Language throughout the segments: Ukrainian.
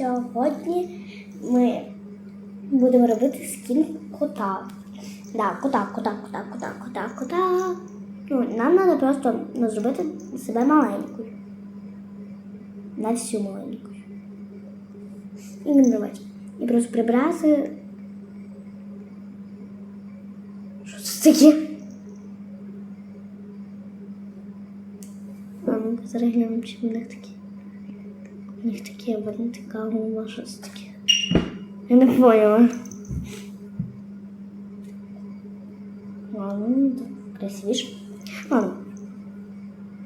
Сьогодні ми будемо робити скін кота. Да, кота, кота, кота, кота, кота, кота. Ну, нам треба просто ну, зробити себе маленькою. На всю маленькою. І намалювати. І просто прибрати. Що це таке? Зараз глянемо, чи в них такі. У них такі, не така голова, що це таке. Я не поняла. Ладно, ну, красивіше. Ладно.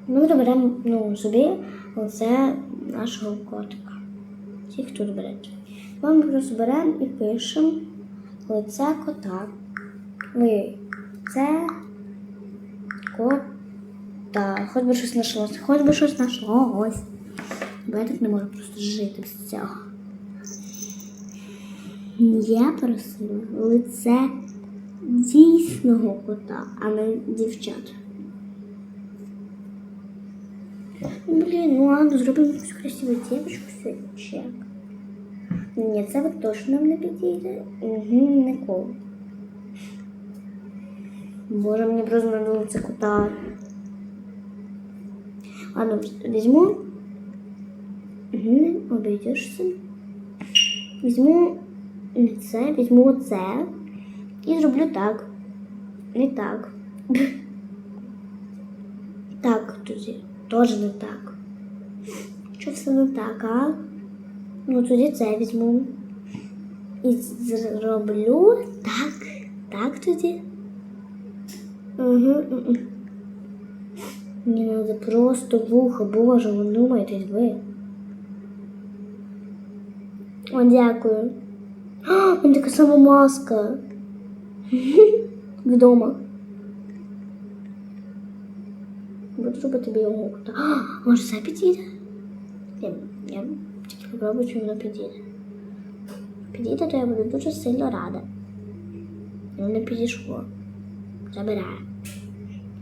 Ми доберемо ну, собі оце нашого котика. Ті, хто берете. Ми просто беремо і пишемо лице кота. Лице кота. Хоч би щось знайшлося, хоч би щось знайшлося. Бо я так не можу просто жити без цього. Я просила лице дійсного кота, а не дівчат. Блін, ну ладно, зробимо якусь красиву дівчинку сьогодні. чи як? Ні, це от точно нам не підійде. Угу, ніколи. Боже, мені просто надо лице кота. Ладно, візьму. Угу, обійдешся. Візьму не це, візьму оце і зроблю так. Не так. Так, тоді. Теж не так. Що все не так, а? Ну тоді це візьму. І зроблю так. Так тоді. Угу. Мені треба просто вухо, боже, ви думаєтесь ви. О, дякую. Мене така сама маска. Вдома. Буду робити білого кота. А, може це підійде? Я, я тільки попробую, чи воно підійде. Підійде, то я буду дуже сильно рада. Воно не підійшло. Забираю.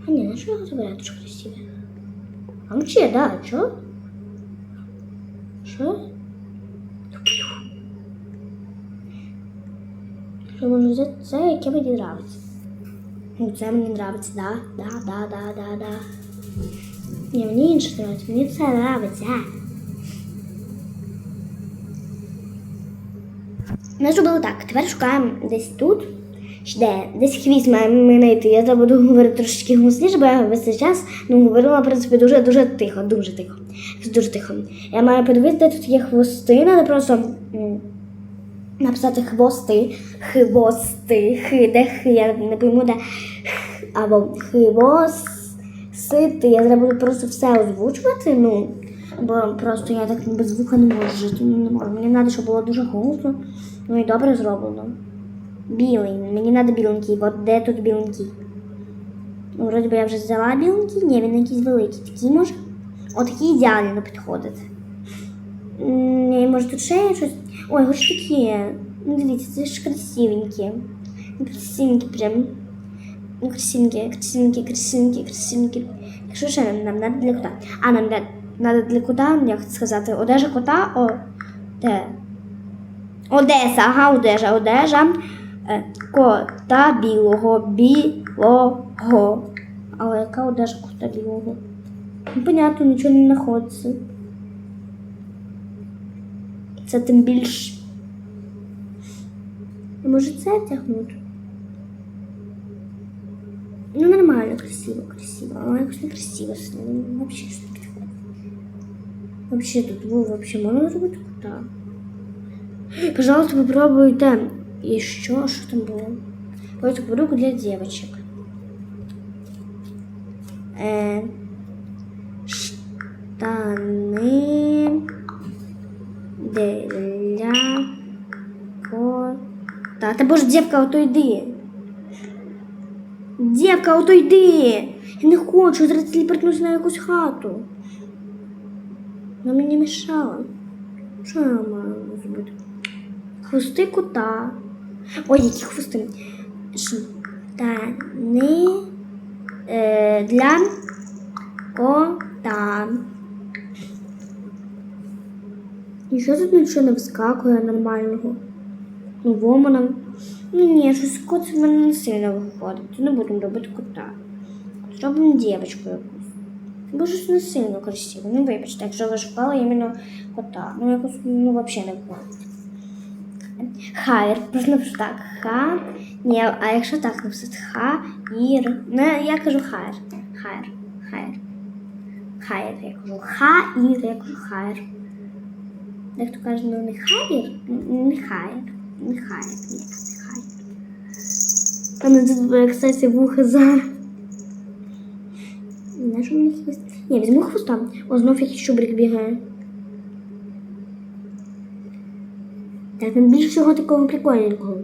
А ні, на що його забирати, що красиве? А ну чи, да, що? Що? Що можу взяти це, яке мені подобається. Ну, це мені подобається, да, да, да, да, да, да. Ні, мені інше подобається, мені це подобається. Ми зробили так, тепер шукаємо десь тут, де, десь хвіст маємо знайти. Я зараз буду говорити трошечки голосніше, бо я весь цей час ну, говорила, в принципі, дуже дуже тихо, дуже тихо. Дуже тихо. Я маю подивитися, де тут є хвости, треба просто написати хвости, хвости, хи, де хи, я не пойму, де або хвости. Я зараз буду просто все озвучувати, ну, бо просто я так без звука не можу жити, ну, не можу. Мені треба, щоб було дуже голосно, ну і добре зроблено. Білий, мені треба біленький, от де тут біленький? Ну, вроді би я вже взяла біленький, ні, він якийсь великий, такий може. Отакий ідеально підходить. М, Може тут ще є щось. Ой, ось таке. Ну, дивіться, це ж красивенькі. Ну, Красивенькі прям. Ну, красивенькі, красивенькі, красивенькі, красивенькі. Що ще нам, треба для кота? А, нам треба для кота, як сказати, одежа кота, о, де? Одеса, ага, одежа, одежа. Е, кота білого, білого. Але яка одежа кота білого? Ну, понятно, нічого не знаходиться. Це тим більш. Може це тягнути? Ну, нормально, красиво, красиво. Але якось не красиво. Вообще що таке. Вообще тут во, вообще можна зробити кота. Пожалуйста, попробуйте. І що? Що там було? Ось подругу для девочек. Е, штани для кота. Та боже, дівка, ото йди. Дівка, ото йди. Я не хочу, зараз телепортнусь на якусь хату. Вона мені мішала. Що я маю зробити? Хвости кота. Ой, які хвости. Штани е, для кота. Нічого тут нічого не вискакує нормального. Ну, вомана. Ну ні, щось кот в мене не сильно виходить. Не будемо робити кота. Зробимо дівчинку якусь. Бо щось не сильно красиво. Ну, вибачте, якщо ви шукали іменно кота. Ну, якось, ну, взагалі не виходить. Хайр, просто так. Ха. Ні, а якщо так написати ха, ір. Не, я кажу хайр. Хайр. Хайр. Хайр. Я кажу ха, ір, я кажу хайр. Дехто каже, ну не хайр, не хайр. Не хайр, ні, не хайр. А не тут кстати, вуха зараз. Не що мені хвіст? Ні, візьму хвоста. О, знов якийсь чубрик бігає. Так, там більше всього такого прикольненького.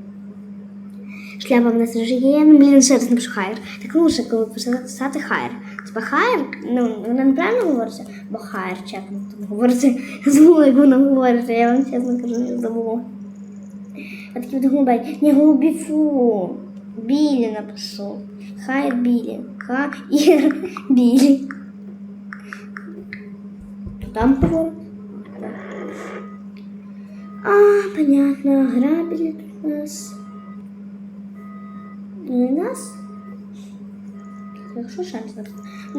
Шляпа в нас вже є, ну, блін, ще раз напишу хайр. Так лучше, коли писати хайр. Типа хайр, ну, вона неправильно говориться, бо хайр, чесно там говориться. Я забула, як вона говориться, я вам чесно кажу, я забула. А такі от голубей. Не голубі, фу. Білі напишу. Хайр білі. Хайр білі. Там говорить. А, понятно, грабили тут нас. И нас. Хорошо, шанс на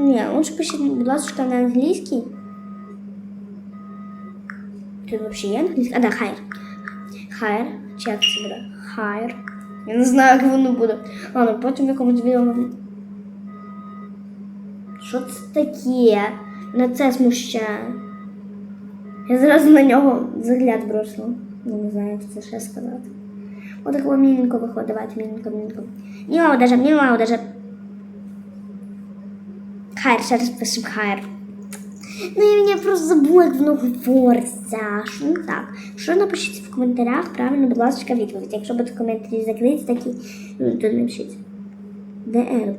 Не, лучше пишите, будь ласка, на английский. Тут вообще є англійський? А, да, хайр. Хайр. Чи як це буде? Хайр. Я не знаю, як воно буде. Ладно, потім в якомусь відео. Що це таке? На це смущає. Я зразу на нього загляд бросила. Ну, не знаю, як це ще сказати. От такого міленько виходить. Давайте міленько, міленько. Не мало даже, не мало даже. Хайр, ще раз пишемо хайр. Ну, я мене просто забула, як воно говориться. Що не так? Що напишіть в коментарях, правильно, будь ласка, відповідь. Якщо будуть коментарі закриті, такі, ну, то напишіть. Де Р?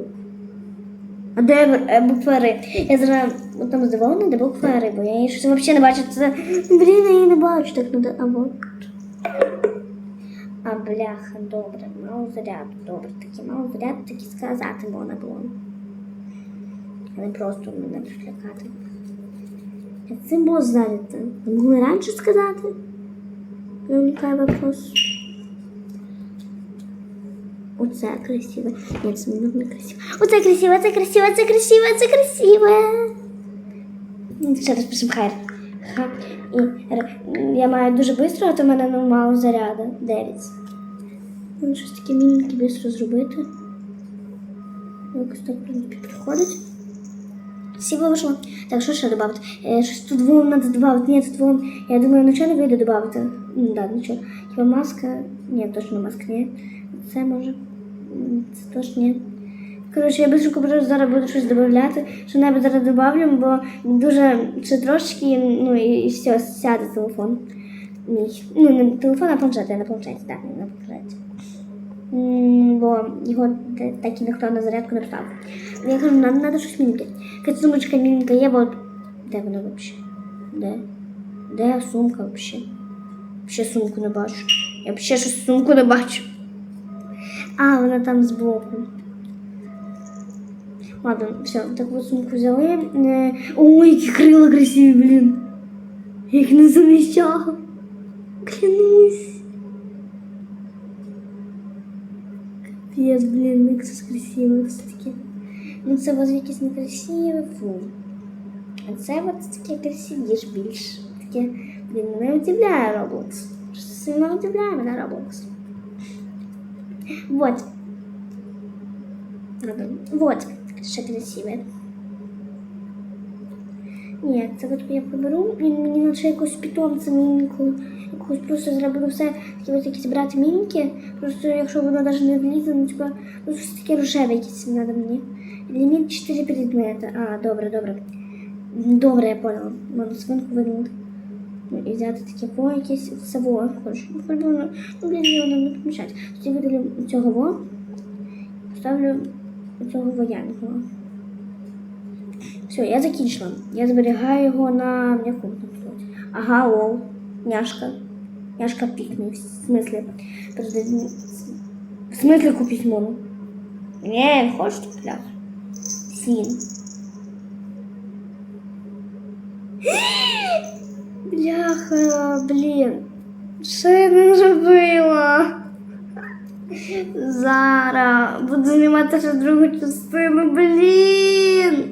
А де е, буква Р? Я зараз там здивована, де буква Р, бо я її щось взагалі не бачу. Це, блін, я її не бачу. Так, ну, де, а. А бляха, добре, мало заряду, добре, таки мало заряду, таки сказати можна було. А не просто мене відлякати. Як це було зайнято? Ви могли раніше сказати? Виникає вопрос. Оце красиве. Ні, це не красиво. Оце красиво, це красиво, це красиво, це красиво. Ну, Ще раз пишемо хайр. Ха і Р. Я маю дуже швидко, а то в мене ну, мало заряду. 9. Ну, щось таке міненьке швидко зробити. Якось так, в принципі, підходить. Спасибо вийшло. Так, що ще додати? Е, щось тут треба додати. Ні, тут двом. Я думаю, не вийде додати. М, Да, нічого. Хіба маска? Ні, точно маска, ні. Це може. Це точно ні. Коротше, я быстро буду зараз буду щось додати. Що небудь зараз добавлю, бо дуже ще трошки, ну і все, сяде телефон. Мій. Ну, не телефон, а планшет, я на планшеті, так, не на планшеті. Бо його так і ніхто на зарядку не встав. Я кажу, нам треба щось міняти. Якась сумочка мінка є, бо де вона взагалі? Де? Де сумка взагалі? Ще сумку не бачу. Я ще щось сумку не бачу. А, вона там збоку. Ладно, все, таку сумку взяли. Е, Ой, які крила красиві, блін. Я їх не заміщала. Клянусь. Капець, блін, як це красиво все-таки. Ну це ось якесь некрасиве, фу. А це от таке красивіше більш. Таке, блін, мене удивляє Roblox. Просто сильно удивляє мене Roblox. Вот. Ладно, Вот, ще красиве. Ні, це от я поберу, і мені наче якусь питомця міньку, якусь просто зроблю все, такі ось якісь брати міньки, просто якщо воно навіть не влізе, ну типа, ну щось таке рожеве якесь треба мені. Ліміт 4 предмети. А, добре, добре. Добре, я поняла. Можна свинку видумати. Ну, і взяти таке во якесь саво. Хочу. Ну, воно, ну, блін, його нам не помішать. Тоді видалю цього во, ставлю цього воянного. Все, я закінчила. Я зберігаю його на м'яку. Ага, лол. Няшка. Няшка пікне. В смислі? В смислі купить мону? Не, не хочешь купляти? Сін. Бляха, блін. Що я не зробила? Зараз буду знімати ще другу частину, блін.